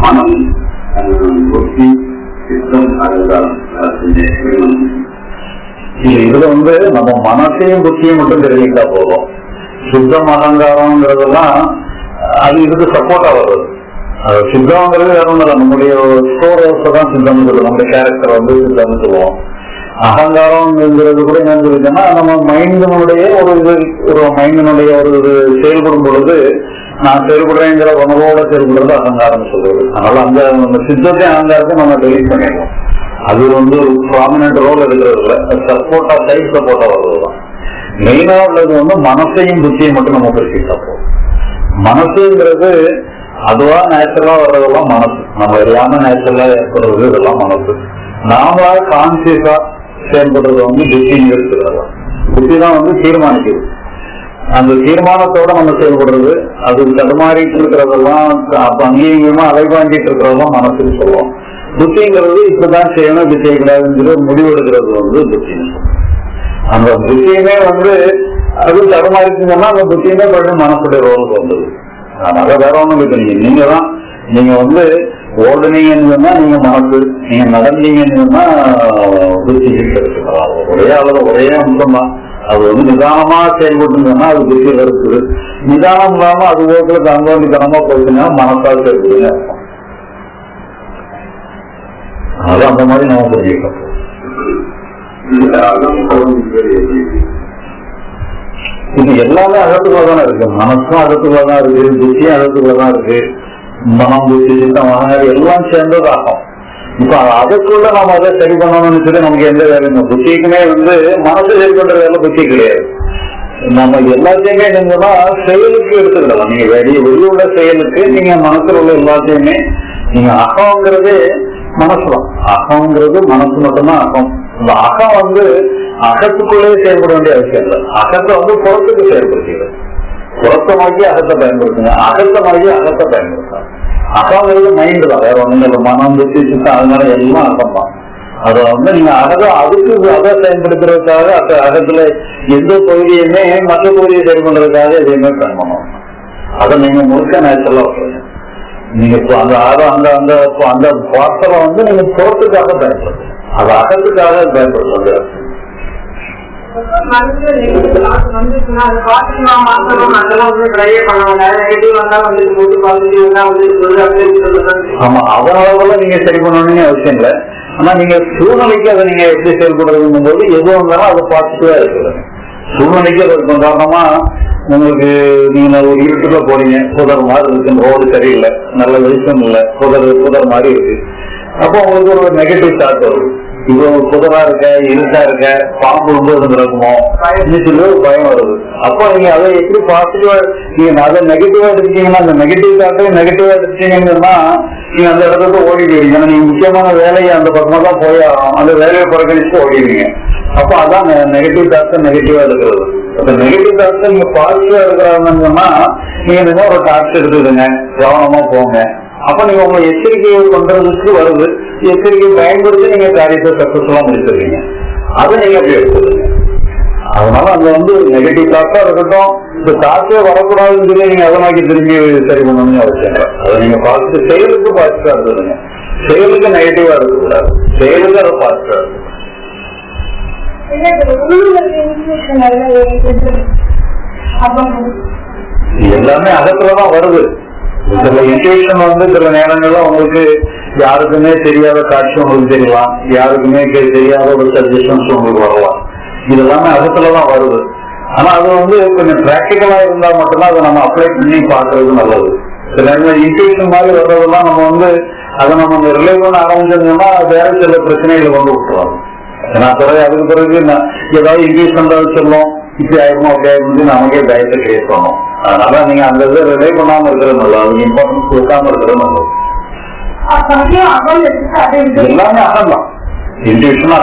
மனம் அஹ், புத்தி சித்தம் அதுதான் இதுல வந்து நம்ம மனசையும் புத்தியும் மட்டும் தெரிஞ்சுக்கிட்டா போதும் சுத்தம் அகங்காரம்ங்கிறதெல்லாம் அது இதுக்கு சப்போர்ட்டா வருது அது சித்தம்ங்கிறது வேற இல்லை நம்முடைய ஸ்டோரேஸ் தான் சித்தம்னு சொல்லுவோம் நம்முடைய கேரக்டர் வந்து சித்தம்னு சொல்லுவோம் அகங்காரம்ங்கிறது கூட என்ன சொல்லிட்டோம்னா நம்ம மைண்டினுடைய ஒரு இது ஒரு மைண்டினுடைய ஒரு இது செயல்படும் பொழுது நான் செயல்படுறேங்கிற உணவோட செயல்படுறது அகங்காரம் சொல்றது. அதனால அந்த நம்ம சித்தத்தை அகங்காரத்தை நம்ம டெலிட் பண்ணிடுவோம் அது வந்து ஒரு ப்ராமினன்ட் ரோல் எடுக்கிறது சப்போர்ட்டா சைட் சப்போர்ட்டா வர்றதுதான் மெயினா உள்ளது வந்து மனசையும் புத்தியும் மட்டும் நம்ம பிரிச்சுக்கிட்டா போதும் மனசுங்கிறது அதுவா நேச்சுரலா வர்றதெல்லாம் மனசு. நம்ம எல்லாமே நேச்சுரலா ஏற்படுறது இதெல்லாம் மனசு. நாமளா கான்சியஸா செயல்படுறது வந்து புத்தின்னு இருக்கிறது புத்தி தான் வந்து தீர்மானிக்குது. அந்த தீர்மானத்தோட நம்ம செயல்படுறது. அது தடுமாறிட்டு இருக்கிறதெல்லாம் அப்ப அங்கேயுமா அலைபாண்டிட்டு இருக்கிறதெல்லாம் மனசுன்னு சொல்லுவோம். புத்திங்கிறது இப்படிதான் செய்யணும் இப்படி செய்யக்கூடாதுங்கிற சொல்லி முடிவெடுக்கிறது வந்து புத்தின்னு அந்த புத்தியுமே வந்து அது தடுமாறிச்சுன்னா அந்த புத்தியுமே கொஞ்சம் மனசுடைய ரோலுக்கு வந்தது. அதனால வேற ஒண்ணும் இல்லை நீங்க தான் நீங்க வந்து ஓடுனீங்கன்னு சொன்னா நீங்க மனசு நீங்க நடந்தீங்கன்னு சொன்னா புத்தி ஒரே அளவு ஒரே அம்சம் தான் அது வந்து நிதானமா செயல்பட்டு அது பெரிய இருக்குது நிதானம் இல்லாம அது ஓட்டுல தங்கோண்டித்தனமா போயிடுச்சுன்னா மனசால் செயல்படுங்க அது அந்த மாதிரி நம்ம புரிஞ்சுக்கணும் இது எல்லாமே அகத்துக்குள்ள தானே இருக்கு. மனசும் அகத்துக்குள்ள தான் இருக்கு புத்தியும் அகத்துக்குள்ள தான் இருக்கு மனம் புத்தி சித்தம் எல்லாம் சேர்ந்ததாகும். இப்ப அதுக்குள்ள நம்ம அதை சரி பண்ணணும்னு சொல்லி நமக்கு எந்த வேலையும் புத்திக்குமே வந்து மனசு சரி பண்ற வேலை புத்தி கிடையாது. நம்ம எல்லாத்தையுமே நீங்கன்னா செயலுக்கு எடுத்துக்கலாம் நீங்க வெளியே வெளியுள்ள செயலுக்கு நீங்க மனசுல உள்ள எல்லாத்தையுமே நீங்க அகங்கிறதே மனசுதான் அகங்கிறது மனசு மட்டும்தான் அகம். இந்த அகம் வந்து அகத்துக்குள்ளே செயல்பட வேண்டிய அவசியம் இல்லை. அகத்தை வந்து புறத்துக்கு செயல்படுத்திடுது. புறத்தமாக்கி அகத்தை பயன்படுத்துங்க. அகத்தமாக்கி அகத்தை பயன்படுத்தாங்க. அகங்கிறது மைண்டு தான் வேற ஒண்ணும் இல்லை. மனம் புத்தி சித்தம் அதனால எல்லாம் அகம் தான் அதை வந்து நீங்க அகத அதுக்கு அதை பயன்படுத்துறதுக்காக அந்த அகத்துல எந்த பகுதியுமே மற்ற பகுதியை சரி பண்றதுக்காக எதையுமே பண்ணணும். அதை நீங்க முழுக்க நேச்சுரலா சொல்லுங்க. நீங்க இப்போ அந்த அத- அந்த அந்த அந்த பாத்திரம் வந்து நீங்க புறத்துக்காக பயன்படுத்துங்க. அது அகத்துக்காக பயன்படுத்த முடியாது வந்துச்சுன்னா அது மாத்தணும் வந்தா போட்டு, ஆமா நீங்க சரி பண்ணணும்னு அவசியம் இல்லை. ஆனா நீங்க சூழ்நிலைக்கு அதை நீங்க எப்படி செயல்படுறதுங்கும் போது எது வந்தாலும் அது பாசிட்டிவா இருக்குது. சூழ்நிலைக்கு அது இருக்கும் காரணமா உங்களுக்கு நீங்க ஒரு இருட்டுல போறீங்க புதர் மாதிரி இருக்கு ரோடு சரியில்லை நல்ல வெளிச்சம் இல்லை புதர் புதர் மாதிரி இருக்கு. அப்போ உங்களுக்கு ஒரு நெகட்டிவ் தாட் வரும். இவ்வளவு புதரா இருக்க இருட்டா இருக்க பாம்பு ரொம்ப இருந்திருக்குமோ சொல்லி ஒரு பயம் வருது. அப்போ நீங்க அதை எப்படி பாசிட்டிவா நீங்க அதை நெகட்டிவா எடுத்துட்டீங்கன்னா அந்த நெகட்டிவ் தாட்டை நெகட்டிவா எடுத்துட்டீங்கன்னா நீங்க அந்த இடத்துக்கு ஓடிடுவீங்க ஏன்னா நீங்க முக்கியமான வேலையை அந்த பக்கமா தான் போய் அந்த வேலையை புறக்கணிச்சு ஓடிடுவீங்க. அப்போ அதான் நெகட்டிவ் தாட்ஸ் நெகட்டிவா இருக்கிறது அந்த நெகட்டிவ் தாட்ஸ் நீங்க பாசிட்டிவா இருக்கிறாங்கன்னு நீங்க இந்த ஒரு டாக்ஸ் எடுத்துடுங்க கவனமா போங்க. அப்ப நீங்க உங்க எச்சரிக்கையை பண்றதுக்கு வருது. எச்சரிக்கையை பயன்படுத்தி நீங்க காரியத்தை சக்சஸ்ஃபுல்லா முடிச்சிருக்கீங்க அதை நீங்க அப்படி எடுத்துடுங்க அதனால அங்க வந்து நெகட்டிவ் தாட்டா இருக்கட்டும் இந்த தாட்டே வரக்கூடாதுன்னு சொல்லி நீங்க அதை நோக்கி திரும்பி சரி பண்ணணும்னு அவசியம் இல்லை. அதை நீங்க பார்த்து செயலுக்கு பாசிட்டிவா இருந்துருங்க செயலுக்கு நெகட்டிவா இருக்கக்கூடாது. செயலுக்கு அதை பாசிட்டிவா இருக்கு இல்ல, இது உள்ளூர்ல intuition எல்லாம் இருக்குது. அப்புறம் இது எல்லாமே அகத்துலதான் வருது. சில இன்ட்யூஷன் வந்து சில நேரங்கள்ல உங்களுக்கு யாருக்குமே தெரியாத காட்சி உங்களுக்கு தெரியலாம் யாருக்குமே தெரியாத ஒரு சஜஷன்ஸ் உங்களுக்கு வரலாம். இதெல்லாமே அகத்துலதான் வருது. ஆனா அது வந்து கொஞ்சம் பிராக்டிக்கலா இருந்தா மட்டும்தான் அதை நம்ம அப்ளை பண்ணி பாக்குறது நல்லது. சில நேரங்கள் இன்ட்யூஷன் மாதிரி வர்றதெல்லாம் நம்ம வந்து அதை நம்ம ரிலே பண்ண ஆரம்பிச்சிருந்தோம்னா வேற சில பிரச்சனைகள் கொண்டு விட்டுருவாங்க நான் பிறகு அதுக்கு பிறகு ஏதாவது இங்கிலீஷ் பண்றது சொல்லும். இப்படி ஆயிருமோ அப்படி ஆயிருமோ நமக்கே பயத்தை கிரியேட் பண்ணும். அதனால நீங்க அந்த இதை ரிலே பண்ணாம இருக்கிறது நல்லது. இம்பார்ட்டன்ஸ் கொடுக்காம இருக்கிறது நல்லது. 啊想今晚喝酒吃菜这个你们俩下饭吧你们去吃饭